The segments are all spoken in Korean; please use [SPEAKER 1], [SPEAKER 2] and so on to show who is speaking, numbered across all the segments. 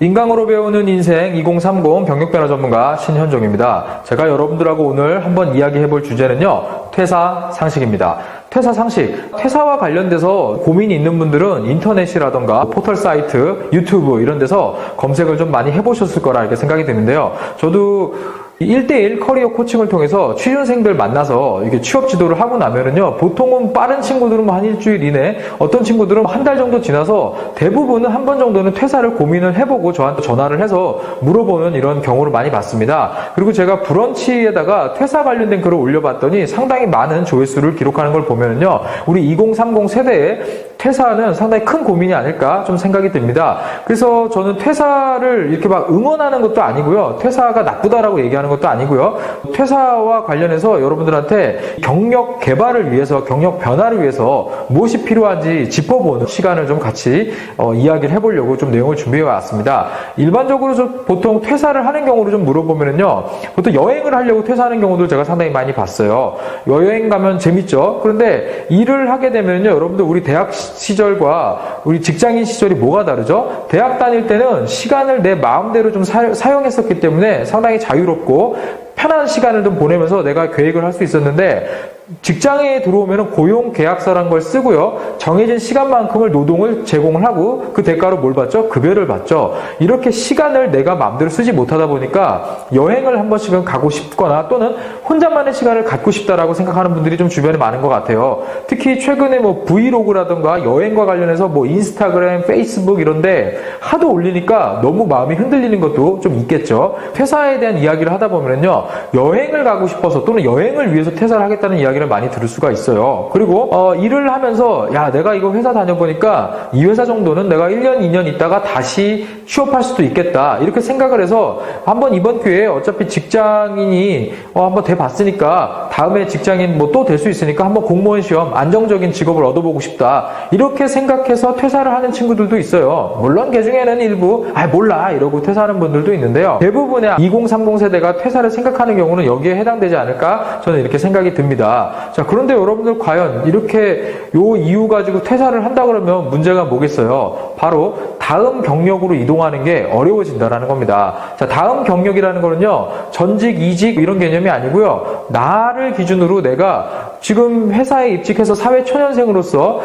[SPEAKER 1] 인강으로 배우는 인생 2030 경력변화 전문가 신현종입니다. 제가 여러분들하고 오늘 한번 이야기해 볼 주제는요. 퇴사 상식입니다. 퇴사 상식. 퇴사와 관련돼서 고민이 있는 분들은 인터넷이라던가 포털 사이트, 유튜브 이런 데서 검색을 좀 많이 해보셨을 거라 이렇게 생각이 드는데요. 저도 1대1 커리어 코칭을 통해서 취준생들 만나서 이게 취업 지도를 하고 나면은요, 보통은 빠른 친구들은 뭐한 일주일 이내, 어떤 친구들은 한 달 정도 지나서 대부분은 한 번 정도는 퇴사를 고민을 해보고 저한테 전화를 해서 물어보는 이런 경우를 많이 봤습니다. 그리고 제가 브런치에다가 퇴사 관련된 글을 올려봤더니 상당히 많은 조회수를 기록하는 걸 보면은요, 우리 2030 세대의 퇴사는 상당히 큰 고민이 아닐까 좀 생각이 듭니다. 그래서 저는 퇴사를 이렇게 막 응원하는 것도 아니고요. 퇴사가 나쁘다라고 얘기하는 것도 아니고요. 퇴사와 관련해서 여러분들한테 경력 개발을 위해서, 경력 변화를 위해서 무엇이 필요한지 짚어보는 시간을 좀 같이 어, 이야기를 해보려고 좀 내용을 준비해 왔습니다. 일반적으로 좀 보통 퇴사를 하는 경우를 좀 물어보면요. 보통 여행을 하려고 퇴사하는 경우도 제가 상당히 많이 봤어요. 여행 가면 재밌죠? 그런데 일을 하게 되면요. 여러분들 우리 대학 시 절과 우리 직장인 시절이 뭐가 다르죠? 대학 다닐 때는 시간을 내 마음대로 좀 사, 사용했었기 때문에 상당히 자유롭고 편한 시간을 좀 보내면서 내가 계획을 할 수 있었는데 직장에 들어오면 고용 계약서란 걸 쓰고요. 정해진 시간만큼을 노동을 제공을 하고 그 대가로 뭘 받죠? 급여를 받죠. 이렇게 시간을 내가 마음대로 쓰지 못하다 보니까 여행을 한 번씩은 가고 싶거나 또는 혼자만의 시간을 갖고 싶다라고 생각하는 분들이 좀 주변에 많은 것 같아요. 특히 최근에 뭐 브이로그라든가 여행과 관련해서 뭐 인스타그램, 페이스북 이런데 하도 올리니까 너무 마음이 흔들리는 것도 좀 있겠죠. 퇴사에 대한 이야기를 하다 보면요. 여행을 가고 싶어서 또는 여행을 위해서 퇴사를 하겠다는 이야기를 많이 들을 수가 있어요. 그리고 어, 일을 하면서 야 내가 이거 회사 다녀보니까 이 회사 정도는 내가 1년 2년 있다가 다시 취업할 수도 있겠다 이렇게 생각을 해서 한번 이번 기회에 어차피 직장인이 어, 한번 돼 봤으니까 다음에 직장인 뭐 또 될 수 있으니까 한번 공무원 시험 안정적인 직업을 얻어보고 싶다 이렇게 생각해서 퇴사를 하는 친구들도 있어요. 물론 그 중에는 일부 아 몰라 이러고 퇴사하는 분들도 있는데요. 대부분의 2030 세대가 퇴사를 생각하는 경우는 여기에 해당되지 않을까 저는 이렇게 생각이 듭니다. 자, 그런데 여러분들 과연 이렇게 요 이유 가지고 퇴사를 한다 그러면 문제가 뭐겠어요? 바로 다음 경력으로 이동하는 게 어려워진다라는 겁니다. 자, 다음 경력이라는 거는요, 전직, 이직 이런 개념이 아니고요, 나를 기준으로 내가 지금 회사에 입직해서 사회 초년생으로서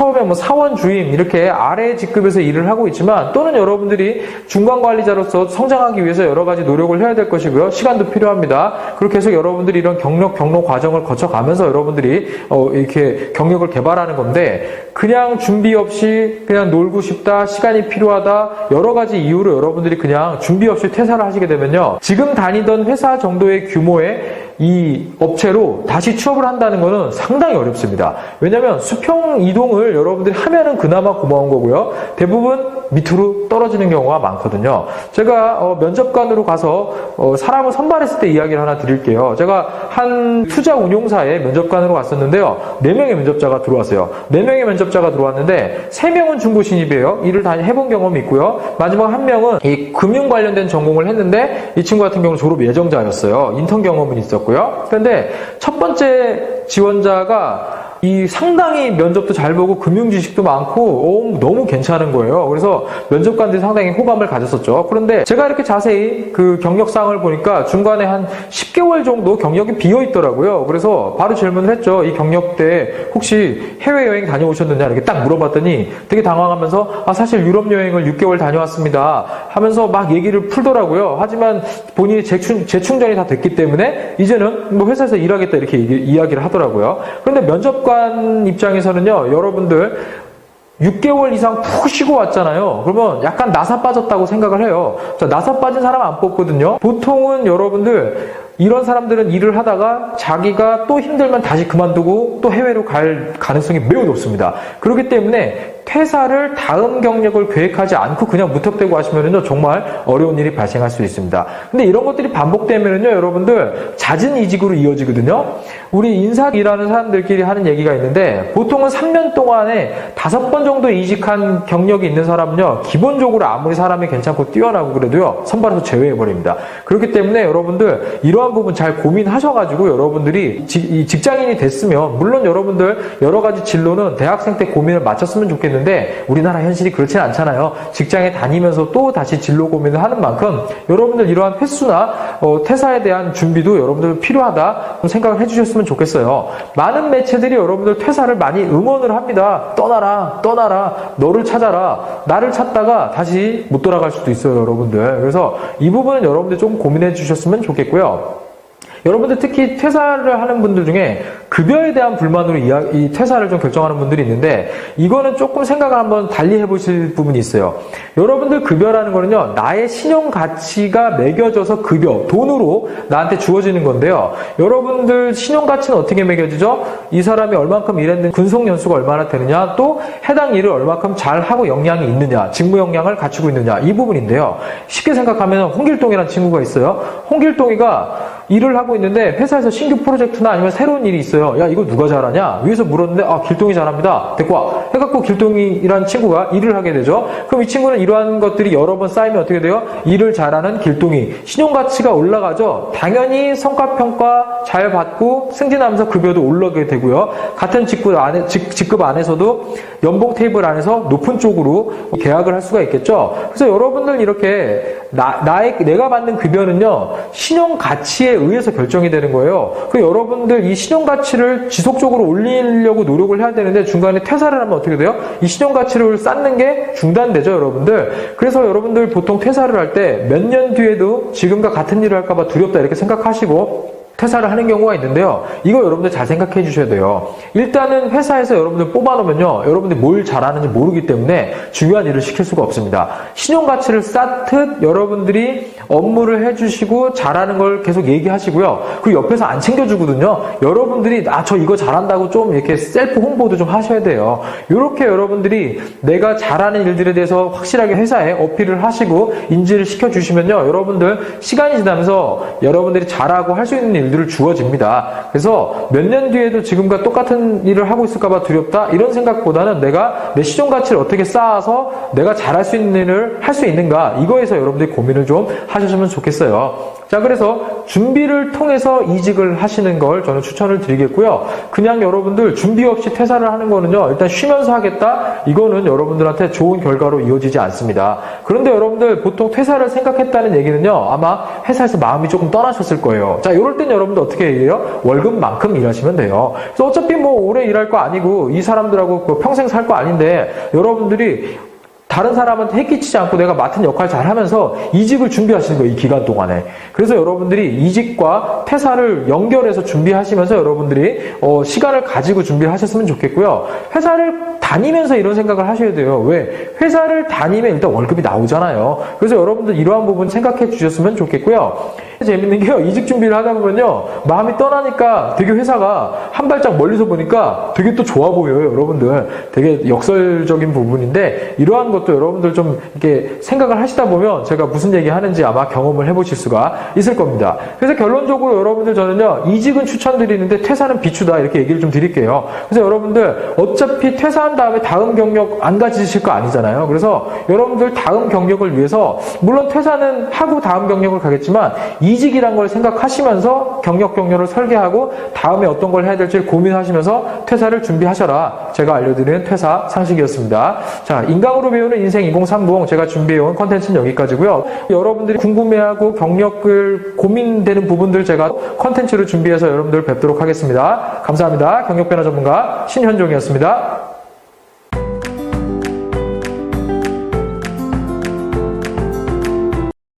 [SPEAKER 1] 처음에 뭐 사원 주임 이렇게 아래 직급에서 일을 하고 있지만 또는 여러분들이 중간 관리자로서 성장하기 위해서 여러 가지 노력을 해야 될 것이고요. 시간도 필요합니다. 그렇게 해서 여러분들이 이런 경력 경로 과정을 거쳐가면서 여러분들이 어 이렇게 경력을 개발하는 건데 그냥 준비 없이 그냥 놀고 싶다, 시간이 필요하다, 여러 가지 이유로 여러분들이 그냥 준비 없이 퇴사를 하시게 되면요. 지금 다니던 회사 정도의 규모의 이 업체로 다시 취업을 한다는 것은 상당히 어렵습니다. 왜냐하면 수평 이동을 여러분들이 하면은 그나마 고마운 거고요. 대부분 밑으로 떨어지는 경우가 많거든요. 제가 어, 면접관으로 가서 어, 사람을 선발했을 때 이야기를 하나 드릴게요. 제가 한 투자 운용사에 면접관으로 갔었는데요. 4명의 면접자가 들어왔어요. 4명의 면접자가 들어왔는데 3명은 중고 신입이에요. 일을 다 해본 경험이 있고요. 마지막 한 명은 이 금융 관련된 전공을 했는데 이 친구 같은 경우는 졸업 예정자였어요. 인턴 경험은 있었고요. 그런데 첫 번째 지원자가 이 상당히 면접도 잘 보고 금융 지식도 많고 오, 너무 괜찮은 거예요. 그래서 면접관들이 상당히 호감을 가졌었죠. 그런데 제가 이렇게 자세히 그 경력상을 보니까 중간에 한 10개월 정도 경력이 비어 있더라고요. 그래서 바로 질문을 했죠. 이 경력 때 혹시 해외 여행 다녀오셨느냐 이렇게 딱 물어봤더니 되게 당황하면서 아 사실 유럽 여행을 6개월 다녀왔습니다. 하면서 막 얘기를 풀더라고요. 하지만 본인이 재충, 재충전이 다 됐기 때문에 이제는 뭐 회사에서 일하겠다 이렇게 이야기를 하더라고요. 그런데 면접관 면접관 입장에서는요, 여러분들 6개월 이상 푹 쉬고 왔잖아요. 그러면 약간 나사 빠졌다고 생각을 해요. 자, 나사 빠진 사람 안 뽑거든요. 보통은 여러분들 이런 사람들은 일을 하다가 자기가 또 힘들면 다시 그만두고 또 해외로 갈 가능성이 매우 높습니다. 그렇기 때문에 퇴사를 다음 경력을 계획하지 않고 그냥 무턱대고 하시면은요 정말 어려운 일이 발생할 수 있습니다. 근데 이런 것들이 반복되면은요 여러분들 잦은 이직으로 이어지거든요. 우리 인사 일하는 사람들끼리 하는 얘기가 있는데 보통은 3년 동안에 다섯 번 정도 이직한 경력이 있는 사람은요 기본적으로 아무리 사람이 괜찮고 뛰어나고 그래도요 선발에서 제외해 버립니다. 그렇기 때문에 여러분들 이러한 부분 잘 고민하셔가지고 여러분들이 직, 직장인이 됐으면 물론 여러분들 여러 가지 진로는 대학생 때 고민을 마쳤으면 좋겠는데. 되는데 우리나라 현실이 그렇진 않잖아요. 직장에 다니면서 또 다시 진로 고민을 하는 만큼 여러분들 이러한 횟수나 어, 퇴사에 대한 준비도 여러분들 필요하다 좀 생각을 해주셨으면 좋겠어요. 많은 매체들이 여러분들 퇴사를 많이 응원을 합니다. 떠나라, 떠나라, 너를 찾아라. 나를 찾다가 다시 못 돌아갈 수도 있어요, 여러분들. 그래서 이 부분은 여러분들 좀 고민해 주셨으면 좋겠고요. 여러분들 특히 퇴사를 하는 분들 중에 급여에 대한 불만으로 이 퇴사를 좀 결정하는 분들이 있는데 이거는 조금 생각을 한번 달리 해보실 부분이 있어요. 여러분들 급여라는 거는요 나의 신용 가치가 매겨져서 급여 돈으로 나한테 주어지는 건데요. 여러분들 신용 가치는 어떻게 매겨지죠? 이 사람이 얼만큼 일했는데 근속 연수가 얼마나 되느냐 또 해당 일을 얼만큼 잘 하고 역량이 있느냐 직무 역량을 갖추고 있느냐 이 부분인데요. 쉽게 생각하면 홍길동이라는 친구가 있어요. 홍길동이가 일을 하고 있는데 회사에서 신규 프로젝트나 아니면 새로운 일이 있어요. 야 이거 누가 잘하냐? 위에서 물었는데 아 길동이 잘합니다. 데리고 와. 해갖고 길동이라는 친구가 일을 하게 되죠. 그럼 이 친구는 이러한 것들이 여러 번 쌓이면 어떻게 돼요? 일을 잘하는 길동이 신용 가치가 올라가죠. 당연히 성과 평가 잘 받고 승진하면서 급여도 올라가게 되고요. 같은 직급 안에 직, 직급 안에서도 연봉 테이블 안에서 높은 쪽으로 계약을 할 수가 있겠죠. 그래서 여러분들 이렇게 나, 나의 내가 받는 급여는요 신용 가치에 의해서 결정이 되는 거예요. 그 여러분들 이 신용 가치를 지속적으로 올리려고 노력을 해야 되는데 중간에 퇴사를 하면 어떻게 돼요? 이 신용 가치를 쌓는 게 중단되죠, 여러분들. 그래서 여러분들 보통 퇴사를 할 때 몇 년 뒤에도 지금과 같은 일을 할까봐 두렵다 이렇게 생각하시고 퇴사를 하는 경우가 있는데요. 이거 여러분들 잘 생각해 주셔야 돼요. 일단은 회사에서 여러분들 뽑아놓으면요. 여러분들이 뭘 잘하는지 모르기 때문에 중요한 일을 시킬 수가 없습니다. 신용 가치를 쌓듯 여러분들이 업무를 해주시고 잘하는 걸 계속 얘기하시고요. 그리고 옆에서 안 챙겨주거든요. 여러분들이 아, 저 이거 잘한다고 좀 이렇게 셀프 홍보도 좀 하셔야 돼요. 이렇게 여러분들이 내가 잘하는 일들에 대해서 확실하게 회사에 어필을 하시고 인지를 시켜주시면요. 여러분들 시간이 지나면서 여러분들이 잘하고 할 수 있는 일 일들을 주어집니다. 그래서 몇 년 뒤에도 지금과 똑같은 일을 하고 있을까봐 두렵다 이런 생각보다는 내가 내 시종 가치를 어떻게 쌓아서 내가 잘할 수 있는 일을 할 수 있는가 이거에서 여러분들이 고민을 좀 하셨으면 좋겠어요. 자, 그래서 준비를 통해서 이직을 하시는 걸 저는 추천을 드리겠고요. 그냥 여러분들 준비 없이 퇴사를 하는 거는요, 일단 쉬면서 하겠다? 이거는 여러분들한테 좋은 결과로 이어지지 않습니다. 그런데 여러분들 보통 퇴사를 생각했다는 얘기는요, 아마 회사에서 마음이 조금 떠나셨을 거예요. 자, 이럴 땐 여러분들 어떻게 해요? 월급만큼 일하시면 돼요. 그래서 어차피 뭐 오래 일할 거 아니고 이 사람들하고 그 평생 살 거 아닌데 여러분들이 다른 사람한테 해끼치지 않고 내가 맡은 역할 잘 하면서 이직을 준비하시는 거예요, 이 기간 동안에. 그래서 여러분들이 이직과 퇴사를 연결해서 준비하시면서 여러분들이 어, 시간을 가지고 준비하셨으면 좋겠고요. 회사를 다니면서 이런 생각을 하셔야 돼요. 왜? 회사를 다니면 일단 월급이 나오잖아요. 그래서 여러분들 이러한 부분 생각해 주셨으면 좋겠고요. 재밌는 게요. 이직 준비를 하다 보면요. 마음이 떠나니까 되게 회사가 한 발짝 멀리서 보니까 되게 또 좋아 보여요, 여러분들. 되게 역설적인 부분인데 이러한 것도 여러분들 좀 이렇게 생각을 하시다 보면 제가 무슨 얘기 하는지 아마 경험을 해보실 수가 있을 겁니다. 그래서 결론적으로 여러분들 저는요. 이직은 추천드리는데 퇴사는 비추다 이렇게 얘기를 좀 드릴게요. 그래서 여러분들 어차피 퇴사한 다음에 다음 경력 안 가지실 거 아니잖아요. 그래서 여러분들 다음 경력을 위해서 물론 퇴사는 하고 다음 경력을 가겠지만 이직이란 걸 생각하시면서 경력 경로를 설계하고 다음에 어떤 걸 해야 될지 고민하시면서 퇴사를 준비하셔라. 제가 알려드리는 퇴사 상식이었습니다. 자, 인강으로 배우는 인생 2030 제가 준비해온 컨텐츠는 여기까지고요. 여러분들이 궁금해하고 경력을 고민되는 부분들 제가 컨텐츠를 준비해서 여러분들 뵙도록 하겠습니다. 감사합니다. 경력 변화 전문가 신현종이었습니다.